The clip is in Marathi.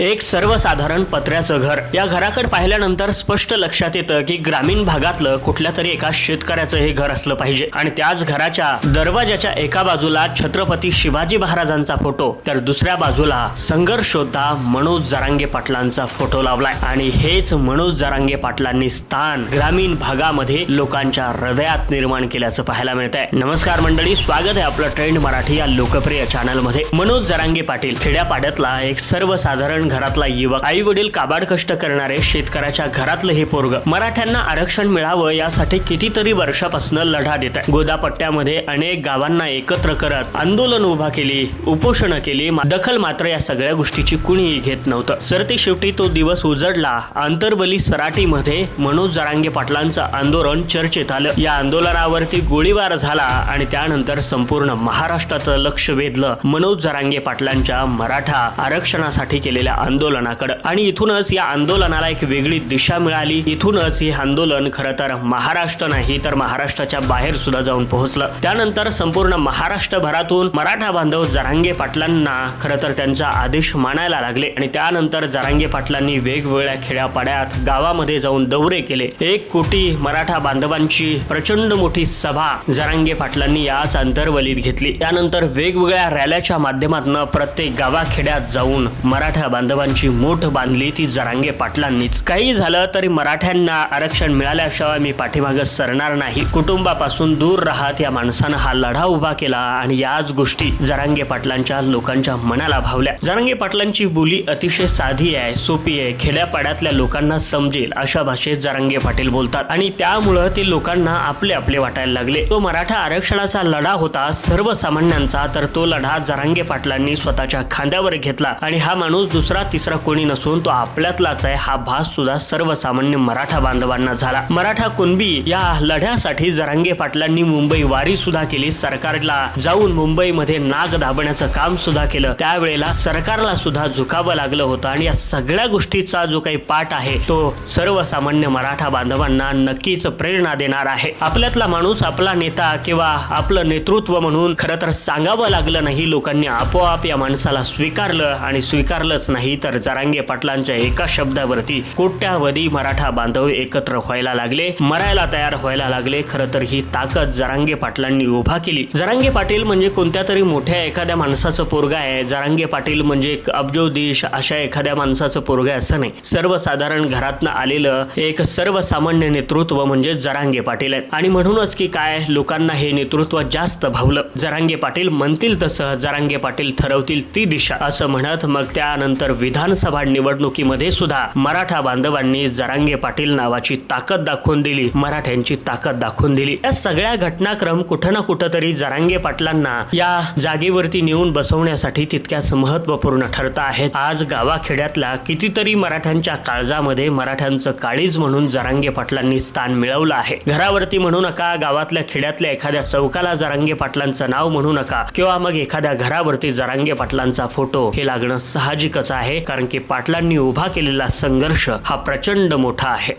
एक सर्वसाधारण पत्र्याचं घर. या घराकडे पाहिल्यानंतर स्पष्ट लक्षात येतं की ग्रामीण भागातलं कुठल्या तरी एका शेतकऱ्याचं हे घर असलं पाहिजे. आणि त्याच घराच्या दरवाजाच्या एका बाजूला छत्रपती शिवाजी महाराजांचा फोटो तर दुसऱ्या बाजूला संघर्षोद्धा मनोज जरांगे पाटलांचा फोटो लावलाय. आणि हेच मनोज जरांगे पाटलांनी स्थान ग्रामीण भागामध्ये लोकांच्या हृदयात निर्माण केल्याचं पाहायला मिळत आहे नमस्कार मंडळी स्वागत आहे आपलं ट्रेंड मराठी या लोकप्रिय चॅनलमध्ये. मनोज जरांगे पाटील खेड्यापाड्यातला एक सर्वसाधारण घरातला युवक. आई वडील काबाड कष्ट करणारे शेतकऱ्याच्या घरातलं हे पोरग. मराठ्यांना आरक्षण मिळावं यासाठी कितीतरी वर्षापासून लढा देत आहे गोदापट्ट्यामध्ये अनेक गावांना एकत्र करत आंदोलन उभा केली उपोषण केली मा- दखल मात्र या सगळ्या गोष्टीची कुणीही घेत नव्हतं. सरते शेवटी तो दिवस उजडला. आंतरबली सराटीमध्ये मनोज जरांगे पाटलांचं आंदोलन चर्चेत आलं. या आंदोलनावरती गोळीबार झाला आणि त्यानंतर संपूर्ण महाराष्ट्राचं लक्ष वेधलं. मनोज जरांगे पाटलांच्या मराठा आरक्षणासाठी केलेल्या आंदोलनाकडे. आणि इथूनच या आंदोलनाला एक वेगळी दिशा मिळाली. इथूनच हे आंदोलन खरं तर महाराष्ट्र नाही तर महाराष्ट्राच्या बाहेर सुद्धा जाऊन पोहोचलं. त्यानंतर संपूर्ण महाराष्ट्रभरातून मराठा बांधव जरांगे पाटलांना खरं तर त्यांचा आदेश मानायला लागले. आणि त्यानंतर जरांगे पाटलांनी वेगवेगळ्या खेड्यापाड्यात गावामध्ये जाऊन दौरे केले. एक कोटी मराठा बांधवांची प्रचंड मोठी सभा जरांगे पाटलांनी याच अंतर्वलीत घेतली. त्यानंतर वेगवेगळ्या रॅल्याच्या माध्यमातून प्रत्येक गावाखेड्यात जाऊन मराठा बांधव बांधवांची मोठ बांधली ती जरांगे पाटलांनीच. काही झालं तरी मराठ्यांना आरक्षण मिळाल्याशिवाय मी पाठीमागं सरणार नाही. कुटुंबापासून दूर राहत या माणसानं हा लढा उभा केला आणि याच गोष्टी जरांगे पाटलांच्या लोकांच्या मनाला भावल्या. जरांगे पाटलांची बोली अतिशय साधी आहे सोपी आहे खेड्यापाड्यातल्या लोकांना समजेल अशा भाषेत जरांगे पाटील बोलतात आणि त्यामुळं ते लोकांना आपले आपले वाटायला लागले. तो मराठा आरक्षणाचा लढा होता सर्वसामान्यांचा तर तो लढा जरांगे पाटलांनी स्वतःच्या खांद्यावर घेतला आणि हा माणूस दुसरा तिसरा कोणी नसून तो आपल्यातलाच आहे. हा भास सुद्धा सर्वसामान्य मराठा बांधवांना झाला. मराठा कुणबी या लढ्यासाठी जरांगे पाटलांनी मुंबई वारी सुद्धा केली. सरकारला जाऊन मुंबईमध्ये नाग दाबण्याचं काम सुद्धा केलं. त्यावेळेला सरकारला सुद्धा झुकावं लागलं होतं. आणि या सगळ्या गोष्टीचा जो काही पाठ आहे तो सर्वसामान्य मराठा बांधवांना नक्कीच प्रेरणा देणार आहे. आपल्यातला माणूस आपला नेता किंवा आपलं नेतृत्व म्हणून खरं तर सांगावं लागलं नाही. लोकांनी आपोआप या माणसाला स्वीकारलं आणि स्वीकारलंच नाही. तर जरांगे पाटलांच्या एका शब्दावरती कोट्यावधी मराठा बांधव एकत्र व्हायला लागले मरायला तयार व्हायला लागले. खरं तर ही ताकद जरांगे पाटलांनी उभा केली. जरांगे पाटील म्हणजे कोणत्या तरी मोठ्या एखाद्या माणसाचं पोरगा आहे. जरांगे पाटील म्हणजे एक अब्जोदेश अशा एखाद्या माणसाचं पोरगा आहे असं नाही. सर्वसाधारण घरातनं आलेलं एक सर्वसामान्य नेतृत्व म्हणजे जरांगे पाटील आहेत. आणि म्हणूनच की काय लोकांना हे नेतृत्व जास्त भावलं. जरांगे पाटील म्हणतील तसं जरांगे पाटील ठरवतील ती दिशा असं म्हणत मग त्यानंतर विधानसभा निवडणुकीमध्ये सुद्धा मराठा बांधवांनी जरांगे पाटील नावाची ताकद दाखवून दिली मराठ्यांची ताकद दाखवून दिली. या सगळ्या घटनाक्रम कुठं ना कुठं तरी जरांगे पाटलांना या जागेवरती नेऊन बसवण्यासाठी तितक्याच महत्त्वपूर्ण ठरत आहेत. आज गावाखेड्यातल्या कितीतरी मराठ्यांच्या काळजामध्ये मराठ्यांचं काळीज म्हणून जरांगे पाटलांनी स्थान मिळवलं आहे. घरावरती म्हणू नका गावातल्या खेड्यातल्या एखाद्या चौकाला जरांगे पाटलांचं नाव म्हणू नका किंवा मग एखाद्या घरावरती जरांगे पाटलांचा फोटो हे लागणं साहजिकच आहे. आहे कारण की पाटलांनी उभा केलेला संघर्ष हा प्रचंड मोठा आहे.